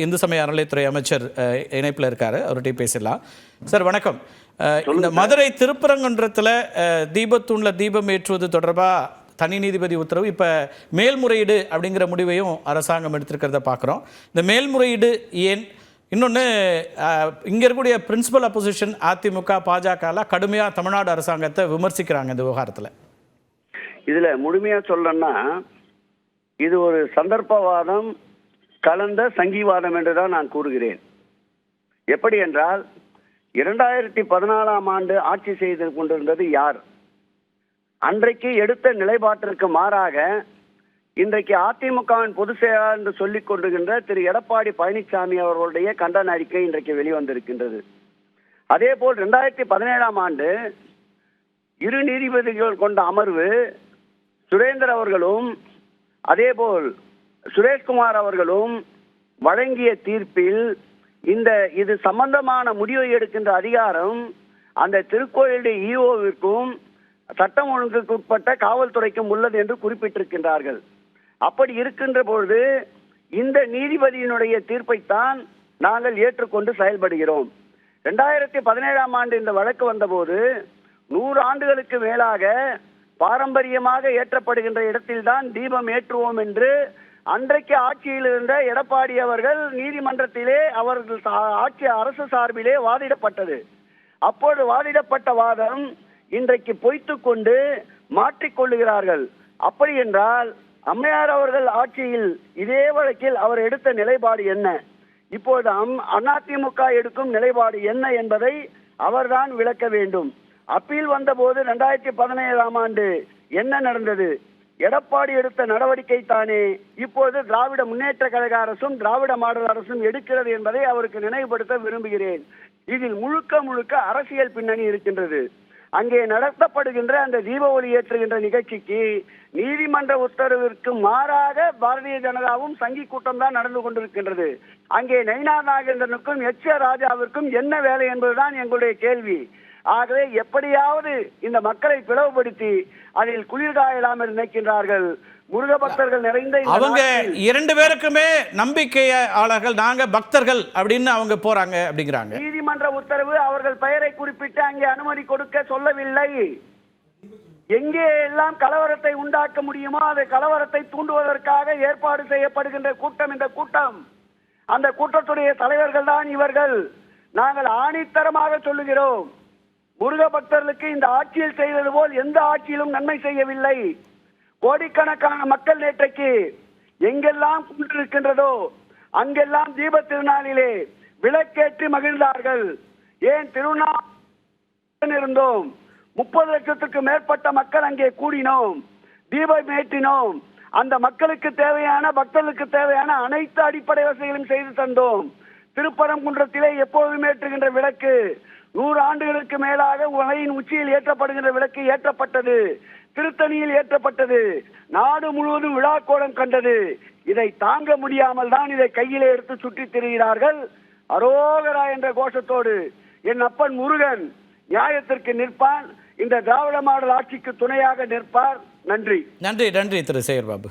இந்து சமய அறநிலையத்துறை அமைச்சர் இணைப்புல இருக்காரு. அவர்கிட்ட பேசிடலாம். சார் வணக்கம். இந்த மதுரை திருப்பரங்குன்றத்துல தீபத்தூண்ல தீபம் ஏற்றுவது தொடர்பா தனி நீதிபதி உத்தரவு? இப்ப மேல்முறையீடு அப்படிங்கிற முடிவையும் அரசாங்கம் எடுத்திருக்கிறத பார்க்குறோம் இந்த மேல்முறையீடு ஏன்? இன்னொன்று இங்கே இருக்கக்கூடிய பிரின்சிபல் அப்போசிஷன் அதிமுக பாஜகலாம் கடுமையாக தமிழ்நாடு அரசாங்கத்தை விமர்சிக்கிறாங்க இந்த விவகாரத்தில். இதுல முழுமையா சொல்லணும்னா இது ஒரு சந்தர்ப்பவாதம் கலந்த சங்கிவாதம் என்றுதான் நான் கூறுகிறேன். எப்படி என்றால் இரண்டாயிரத்தி பதினாலாம் ஆண்டு ஆட்சி செய்து கொண்டிருந்தது யார்? அன்றைக்கு எடுத்த நிலைப்பாட்டிற்கு மாறாக இன்றைக்கு அதிமுகவின் பொதுச் செயலாளர் என்று சொல்லிக் கொண்டிருக்கின்ற திரு எடப்பாடி பழனிசாமி அவர்களுடைய கண்டன அறிக்கை இன்றைக்கு வெளிவந்திருக்கின்றது. அதே போல் இரண்டாயிரத்தி பதினேழாம் ஆண்டு இரு நீதிபதிகள் கொண்ட அமர்வு சுரேந்தர் அவர்களும் அதேபோல் சுரேஷ்குமார் அவர்களும் வழங்கிய தீர்ப்பில் இந்த இது சம்பந்தமான முடிவை எடுக்கின்ற அதிகாரம் அந்த திருக்கோயிலுடைய இஓவிற்கும் சட்டம் ஒழுங்குக்கு உட்பட்ட காவல்துறைக்கும் உள்ளது என்று குறிப்பிட்டிருக்கின்றார்கள். அப்படி இருக்கின்ற பொழுது இந்த நீதிபதியினுடைய தீர்ப்பைத்தான் நாங்கள் ஏற்றுக்கொண்டு செயல்படுகிறோம். ரெண்டாயிரத்தி பதினேழாம் ஆண்டு இந்த வழக்கு வந்தபோது நூறு ஆண்டுகளுக்கு மேலாக பாரம்பரியமாக ஏற்றப்படுகின்ற இடத்தில்தான் தீபம் ஏற்றுவோம் என்று அன்றைக்கு ஆட்சியில் இருந்த எடப்பாடி அவர்கள் நீதிமன்றத்திலே அவர்கள் சா- ஆட்சி அரசு சார்பிலே வாதிடப்பட்டது. அப்போது வாதிடப்பட்ட வாதம் இன்றைக்கு பொய்த்து கொண்டு மாற்றிக்கொள்ளுகிறார்கள் அப்படி என்றால் அம்மையார் அவர்கள் ஆட்சியில் இதே வழக்கில் அவர் எடுத்த நிலைப்பாடு என்ன? இப்போது அம் அதிமுக எடுக்கும் நிலைப்பாடு என்ன என்பதை அவர்தான் விளக்க வேண்டும். அப்பீல் வந்தபோது ரெண்டாயிரத்தி பதினேழாம் ஆண்டு என்ன நடந்தது? எடப்பாடி எடுத்த நடவடிக்கை தானே இப்போது திராவிட முன்னேற்ற கழக அரசும் திராவிட மாடல் அரசும் எடுக்கிறது என்பதை அவருக்கு நினைவுபடுத்த விரும்புகிறேன். இதில் முழுக்க முழுக்க அரசியல் பின்னணி இருக்கின்றது. அங்கே நடத்தப்படுகின்ற அந்த தீப ஒளி ஏற்றுகின்ற நிகழ்ச்சிக்கு நீதிமன்ற உத்தரவிற்கு மாறாக பாரதிய ஜனதாவும் சங்கி கூட்டம் தான் நடந்து கொண்டிருக்கின்றது. அங்கே நயினா நாகேந்திரனுக்கும் எச் ஏ ராஜாவிற்கும் என்ன வேலை என்பதுதான் எங்களுடைய கேள்வி. ஆகவே எப்படியாவது இந்த மக்களை பிளவுபடுத்தி அதில் குளிர்காயலாம் என்று நினைக்கின்றார்கள். முருக பக்தர்கள் நிறைந்த அவங்க இரண்டு பேருக்குமே நம்பிக்கையாளர்கள் நாங்க பக்தர்கள் அப்படின்னு அவங்க போறாங்க அப்படிங்கிறாங்க. நீதிமன்ற உத்தரவு அவர்கள் பெயரை குறிப்பிட்டு அங்கே அனுமதி கொடுக்க சொல்லவில்லை. எங்கே எல்லாம் கலவரத்தை உண்டாக்க முடியுமோ அந்த கலவரத்தை தூண்டுவதற்காக ஏற்பாடு செய்யப்படுகின்ற கூட்டம் இந்த கூட்டம். அந்த கூட்டத்துடைய தலைவர்கள் தான் இவர்கள். நாங்கள் ஆணித்தரமாக சொல்லுகிறோம். முருக பக்தர்களுக்கு இந்த ஆட்சியில் செய்வது போல் எந்த ஆட்சியிலும் நன்மை செய்யவில்லை. கோடிக்கணக்கான மக்கள் நேற்றைக்கு எங்கெல்லாம் கொண்டிருக்கின்றதோ அங்கெல்லாம் தீப திருநாளிலே விளக்கேற்றி மகிழ்ந்தார்கள். ஏன் திருநாள் இருந்தோம்? முப்பது லட்சத்துக்கு மேற்பட்ட மக்கள் அங்கே கூடினோம். தீபம் ஏற்றினோம். அந்த மக்களுக்கு தேவையான பக்தர்களுக்கு தேவையான அனைத்து அடிப்படை வசதிகளையும் செய்து தந்தோம். திருப்பரங்குன்றத்திலே எப்போதும் ஏற்றுகின்ற விளக்கு நூறு ஆண்டுகளுக்கு மேலாக உலையின் உச்சியில் ஏற்றப்படுகின்ற விளக்கு ஏற்றப்பட்டது திருத்தணியில் ஏற்றப்பட்டது நாடு முழுவதும் விழாக்கோலம் கண்டது. இதை தாங்க முடியாமல் தான் இதை கையிலே எடுத்து சுற்றித் திரிகிறார்கள் அரோகரா என்ற கோஷத்தோடு. என் அப்பன் முருகன் நியாயத்திற்கு நிற்பான் இந்த திராவிட மாடல் ஆட்சிக்கு துணையாக நிற்பார். நன்றி. நன்றி நன்றி திரு சேகர் பாபு